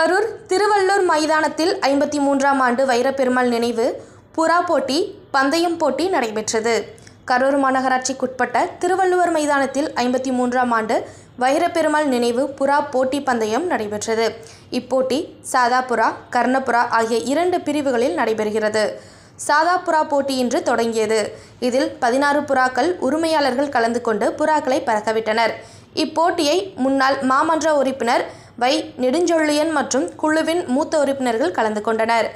கரூர் திருவள்ளூர் மைதானத்தில் ஐம்பத்தி மூன்றாம் ஆண்டு வைரப்பெருமாள் நினைவு புறா போட்டி பந்தயம் போட்டி நடைபெற்றது. கரூர் மாநகராட்சிக்குட்பட்ட திருவள்ளுவர் மைதானத்தில் ஐம்பத்தி மூன்றாம் ஆண்டு வைரப்பெருமாள் நினைவு புறா போட்டி பந்தயம் நடைபெற்றது. இப்போட்டி சாதாபுரா கர்ணபுரா ஆகிய இரண்டு பிரிவுகளில் நடைபெறுகிறது. சாதா புறா போட்டி இன்று தொடங்கியது. இதில் பதினாறு புறாக்கள் உரிமையாளர்கள் கலந்து கொண்டு புறாக்களை பறக்கவிட்டனர். இப்போட்டியை முன்னாள் மாமன்ற உறுப்பினர் வை நெடுஞ்சொல்லியன் மற்றும் குழுவின் மூத்த உறுப்பினர்கள் கலந்து கொண்டனர்.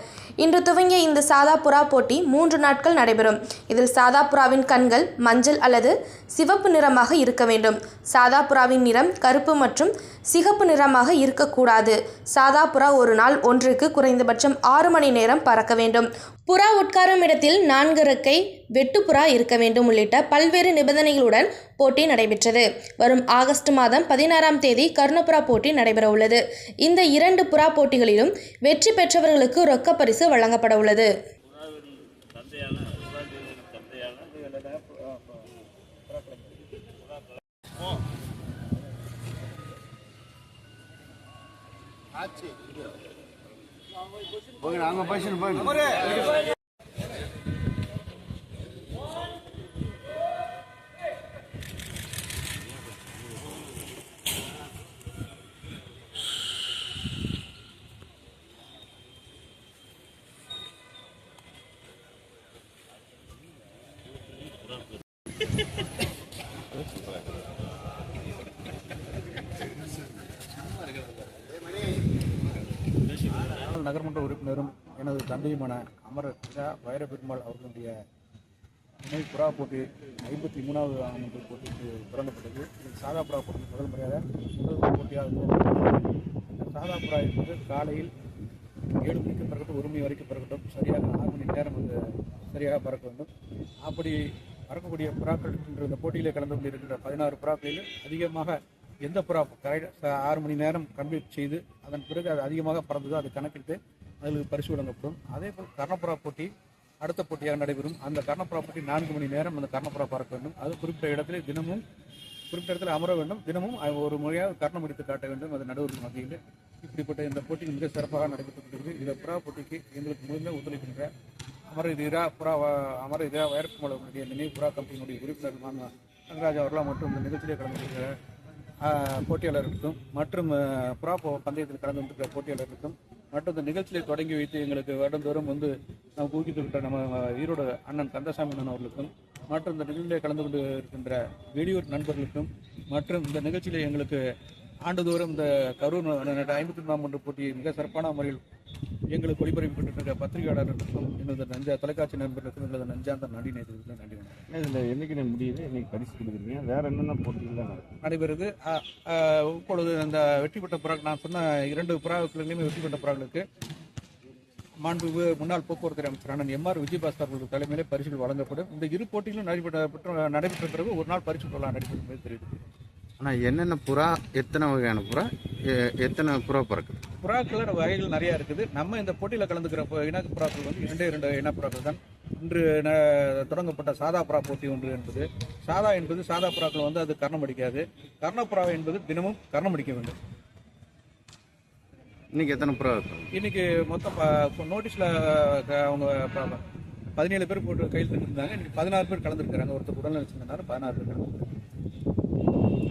இன்று துவங்கிய இந்த சாதாபுரா போட்டி மூன்று நாட்கள் நடைபெறும். இதில் சாதாபுராவின் கண்கள் மஞ்சள் அல்லது சிவப்பு நிறமாக இருக்க வேண்டும். சாதாபுராவின் நிறம் கருப்பு மற்றும் சிகப்பு நிறமாக இருக்கக்கூடாது. சாதாபுரா ஒரு நாள் ஒன்றுக்கு குறைந்தபட்சம் ஆறு மணி நேரம் பறக்க வேண்டும். புறா உட்காரும் இடத்தில் நான்கு இறக்கை வெட்டுப்புறா இருக்க வேண்டும் உள்ளிட்ட பல்வேறு நிபந்தனைகளுடன் போட்டி நடைபெற்றது. வரும் ஆகஸ்ட் மாதம் பதினாறாம் தேதி கர்ணபுறா போட்டி நடைபெற உள்ளது. இந்த இரண்டு புறா போட்டிகளிலும் வெற்றி பெற்றவர்களுக்கு ரொக்க பரிசு வழங்கப்பட உள்ளது. పోయి రామ పైసలు పోయి. முன்னாள் நகர்மன்ற உறுப்பினரும் எனது தந்தையுமான அமர வைர வைரபெருமாள் அவர்களுடைய நினைவு புறா போட்டி ஐம்பத்தி மூணாவது ஆண்டு போட்டிக்கு தொடங்கப்பட்டது. இது சாதா புறா போட்டி முதல் முறையாக முதல் போட்டியாக சாதா புறா என்பது காலையில் ஏழு மணிக்கு பறக்கட்டும் ஒரு மணி வரைக்கும் பறக்கட்டும். சரியாக ஆறு மணி நேரம் வந்து சரியாக பறக்க வேண்டும். அப்படி பறக்கக்கூடிய புறாக்கள் என்ற இந்த போட்டியிலே கலந்து கொண்டிருக்கின்ற பதினாறு புறாக்களில் அதிகமாக எந்த புறா கரெக்டாக ஆறு மணி நேரம் கம்ப்ளீட் செய்து அதன் பிறகு அது அதிகமாக பறந்ததோ அது கணக்கிட்டு அதில் பரிசு வழங்கப்படும். அதே போல் கர்ணப்புறா போட்டி அடுத்த போட்டியாக நடைபெறும். அந்த கர்ணப்புறா போட்டி நான்கு மணி நேரம் அந்த கர்ணப்புறா பறக்க வேண்டும். அது குறிப்பிட்ட இடத்துல தினமும் குறிப்பிட்ட இடத்துல அமர வேண்டும். தினமும் ஒரு முறையாக கர்ணம் முடித்து காட்ட வேண்டும். அது நடுவர் வகையில் இப்படிப்பட்ட இந்த போட்டி மிக சிறப்பாக நடைபெற்று கொண்டிருக்கு இந்த புறா போட்டிக்கு எங்களுக்கு முழுமையாக ஒத்துழைக்கின்ற அமர இதா புறா அமர இதா வயர்க்குமலை அவர்களுடைய நினைவு புறா கம்பெனியினுடைய உறுப்பினர் மாமா ரங்கராஜ் அவர்களாம் மற்றும் இந்த நிகழ்ச்சியிலே கலந்து கொள்கிற போட்டியாளர்களுக்கும் மற்றும் புறாப்போ பந்தயத்தில் கலந்து கொண்டிருக்கிற போட்டியாளர்களுக்கும் மற்றும் இந்த நிகழ்ச்சியை தொடங்கி வைத்து எங்களுக்கு வருடந்தோறும் வந்து நமக்கு ஊக்கித்துவிட்ட நம்ம ஈரோடு அண்ணன் கந்தசாமி அண்ணன் அவர்களுக்கும் மற்றும் இந்த நிகழ்ச்சியில் கலந்து கொண்டு இருக்கின்ற வெளியூர் நண்பர்களுக்கும் மற்றும் இந்த நிகழ்ச்சியில் எங்களுக்கு ஆண்டுதோறும் இந்த கரூர் ஐம்பத்தி ஒன்றாம் ஆண்டு போட்டியை மிக சிறப்பான முறையில் எங்களுக்கு ஒளிபரப்பி கொண்டிருக்கிற பத்திரிகையாளர்களுக்கும் எனது நஞ்சா தொலைக்காட்சி நண்பர்களுக்கும் எங்களது நஞ்சாந்த நன்றி நேர்களுக்கும் நன்றி வணக்கம். இதில் என்னைக்கு முடியுது இன்னைக்கு பரிசு கொடுக்குறீங்க வேற என்னென்ன போட்டிகள் நடைபெறுது. இப்பொழுது அந்த வெற்றி பெற்ற புறா நான் சொன்ன இரண்டு புறாக்களிலுமே வெற்றி பெற்ற புறாக்களுக்கு மாண்பு முன்னாள் போக்குவரத்து அமைச்சர் அண்ணன் எம்ஆர் விஜயபாஸ்கர் அவர்கள் தலைமையிலே பரிசுகள் வழங்கப்படும். இந்த இரு போட்டிகளும் நடைபெற்ற நடைபெற்ற பிறகு ஒரு நாள் பரிசு விழா நடைபெறும் தெரியுது. ஆனால் என்னென்ன புறா எத்தனை வகையான புறா? எத்தனை புறா பறக்குது? புறாக்கள் வகைகள் நிறைய இருக்குது. நம்ம இந்த போட்டியில் கலந்துக்கிற இன புறாக்கள் வந்து இரண்டே இரண்டு இன புறாக்கள் தான். இன்று தொடங்கப்பட்ட சாதா புறா போட்டி ஒன்று என்பது. சாதா என்பது சாதா புறாக்கள் வந்து அது கர்ணம் அடிக்காது. கர்ணப்புறா என்பது தினமும் கர்ணம் அடிக்க வேண்டும். இன்னைக்கு எத்தனை புறா இருக்கும் இன்னைக்கு மொத்தம் நோட்டீஸில் அவங்க பதினேழு பேர் போட்டு கையில் இருந்தாங்க. இன்னைக்கு பதினாறு பேர் கலந்துருக்காங்க ஒருத்தர் உடல்நல வச்சிருந்தாரு பதினாறு பேர் கலந்துருக்காங்க